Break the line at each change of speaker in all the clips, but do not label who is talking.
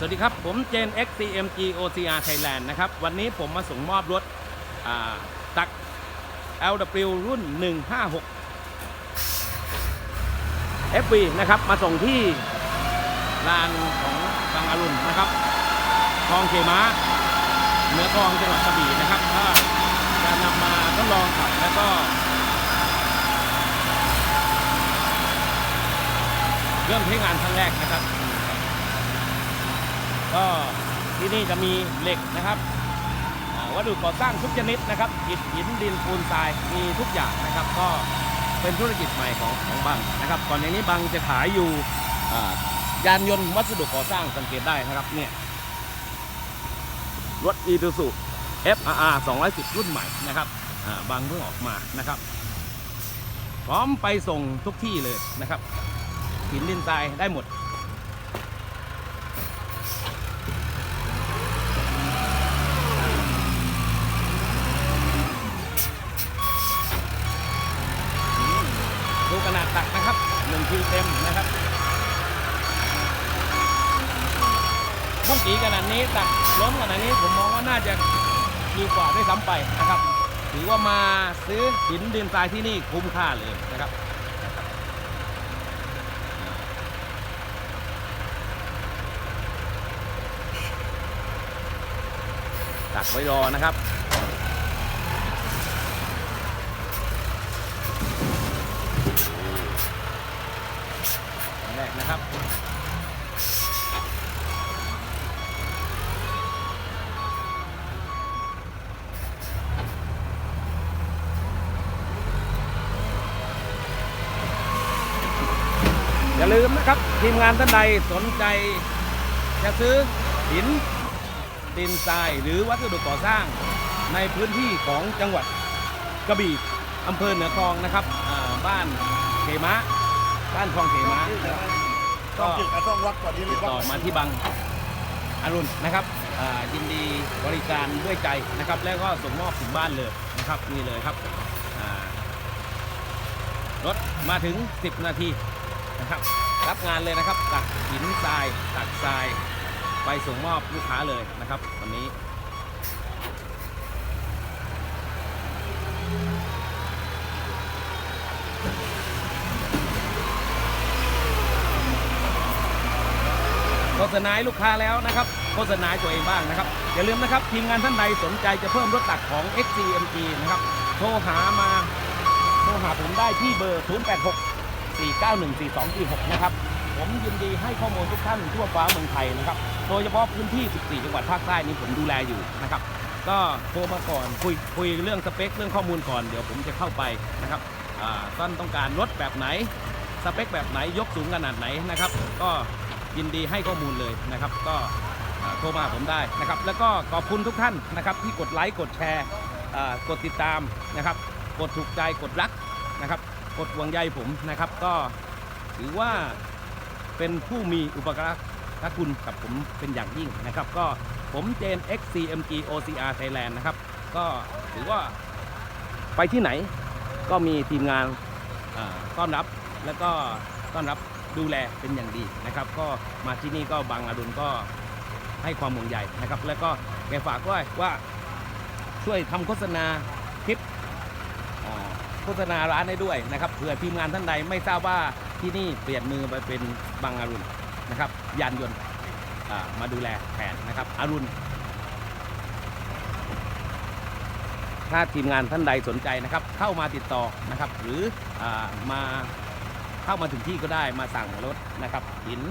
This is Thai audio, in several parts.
สวัสดีครับ ผมเจน XCMG OCR Thailand นะครับ วันนี้ผมมาส่งมอบรถตัก LW รุ่น 156 FV นะครับ มาส่งที่ลานของบางอรุณนะครับคลองเขม้าเหนือคลองจังหวัดกระบี่นะครับก็จะนำมาทดลองขับแล้วก็เริ่มใช้งานครั้งแรกนะครับ ก็ที่นี่จะมีเหล็กนะครับวัสดุก่อสร้างทุกชนิดนะครับอิฐหินดินปูนทรายมีทุกอย่างนะครับ ก็เป็นธุรกิจใหม่ของของบังนะครับก่อนในนี้บังจะขายอยู่ยานยนต์วัสดุก่อสร้างสังเกตได้นะครับเนี่ยรถ e t u s u FRR 210 รุ่นใหม่นะครับอ่างเพิ่งออกมานะครับ พร้อมไปส่งทุกที่เลยนะครับหินดินทรายได้หมดขนาดตักนะครับ หนึ่งคิวเต็มนะครับพุ่งกีขนาดนี้ตักล้มขนาดนี้ผมมองว่าน่าจะดีกว่าด้วยซ้ำไปนะครับถือว่ามาซื้อหินดินทรายที่นี่คุ้มค่าเลยนะครับตักไว้รอนะครับ แรกนะครับอย่าลืมนะครับ ทีมงานท่านใดสนใจ จะซื้อหินดินทรายหรือวัสดุก่อสร้างในพื้นที่ของจังหวัดกระบี่อำเภอเหนือคลองนะครับบ้านเขมะ บ้านคลองเขมะนะครับ
ต้
ก็
องจึกกับต้องวัดก่อนที่
ติดต่อมาที่บังอรุณนะครับอ่ายินดีบริการด้วยใจนะครับ แล้วก็ส่งมอบถึงบ้านเลยนะครับนี่เลยครับอ่ารถมาถึง 10 นาทีนะครับ รับงานเลยนะครับตักหินทรายตักทราย ไปส่งมอบลูกค้าเลยนะครับวันนี้ โฆษณาให้ลูกค้าแล้วนะครับ โฆษณาตัวเองบ้างนะครับ อย่าลืมนะครับ ทีมงานท่านใดสนใจจะเพิ่มรถตักของ XCMG นะครับ โทรหามาโทรหาผมได้ที่เบอร์ 086 491 4246 นะครับ ผมยินดีให้ข้อมูลทุกท่านทั่วฟ้าเมืองไทยนะครับ โดยเฉพาะพื้นที่ 14 จังหวัดภาคใต้นี้ผมดูแลอยู่นะครับ ก็โทรมาก่อนคุยคุยเรื่องสเปค เรื่องข้อมูลก่อน เดี๋ยวผมจะเข้าไปนะครับท่านต้องการรถแบบไหน สเปคแบบไหน ยกสูงขนาดไหนนะครับ ก็ ยินดีให้ข้อมูลเลยนะครับ ก็โทรมาผมได้นะครับ แล้วก็ขอบคุณทุกท่านนะครับ ที่กดไลค์กดแชร์กดติดตามนะครับ กดถูกใจกดรักนะครับ กดห่วงใยผมนะครับ ก็ถือว่าเป็นผู้มีอุปการะคุณกับผมเป็นอย่างยิ่งนะครับ ก็ผมเจน XCMG OCR Thailand นะครับ ก็ถือว่าไปที่ไหนก็มีทีมงานต้อนรับแล้วก็ต้อนรับ ดูแลเป็นอย่างดีนะครับ ก็มาที่นี่ก็บางอดุลก็ให้ความห่วงใยนะครับ แล้วก็แกฝากด้วยว่าช่วยทำโฆษณาคลิปโฆษณาร้านให้ด้วยนะครับเผื่อทีมงานท่านใดไม่ทราบว่าที่นี่เปลี่ยนมือไปเป็นบางอรุณนะครับยานยนต์มาดูแลแทนนะครับอรุณถ้าทีมงานท่านใดสนใจนะครับ เข้ามาติดต่อนะครับ หรืออมา เข้ามาถึงที่ก็ได้มาสั่งรถนะครับ หิน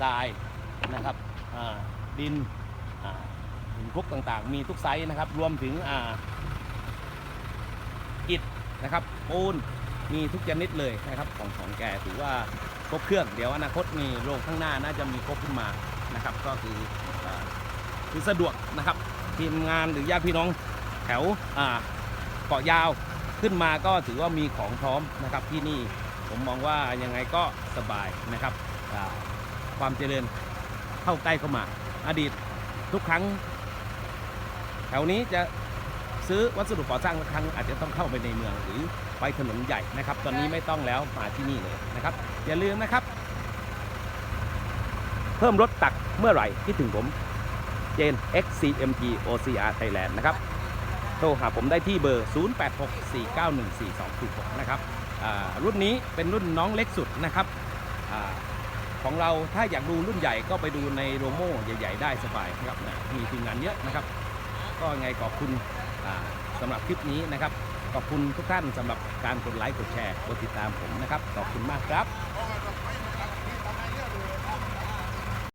ทรายนะครับดินหินพวกต่างๆ มีทุกไซส์นะครับ รวมถึงอิฐนะครับปูนมีทุกชนิดเลยนะครับของของแกถือว่าครบเครื่องเดี๋ยวอนาคตมีโรงข้างหน้าน่าจะมีครบขึ้นมานะครับ ก็คืออคือสะดวกนะครับทีมงานหรือญาติพี่น้องแถวเกาะยาว ขึ้นมาก็ถือว่ามีของพร้อมนะครับที่นี่ผมมองว่ายังไงก็สบายนะครับความเจริญเข้าใกล้เข้ามา อดีตทุกครั้ง แถวนี้จะซื้อวัสดุก่อสร้างทุกครั้งอาจจะต้องเข้าไปในเมืองหรือไปถนนใหญ่นะครับ ตอนนี้ไม่ต้องแล้วมาที่นี่เลยนะครับ อย่าลืมนะครับ เพิ่มรถตักเมื่อไหร่คิดถึงผมเจน XCMG OCR Thailand นะครับ โทรหาผมได้ที่เบอร์ 0864914226นะครับอ่ารุ่นนี้เป็นรุ่นน้องเล็กสุดนะครับอาของเราถ้าอยากดูรุ่นใหญ่ก็ไปดูในโรโม่ใหญ่ ๆ ได้สบายนะครับนะมีทีมงานเยอะนะครับ ก็ไงขอบคุณอ่าสำหรับคลิปนี้นะครับ ขอบคุณทุกท่านสำหรับการกดไลค์กดแชร์กดติดตามผมนะครับ ขอบคุณมากครับ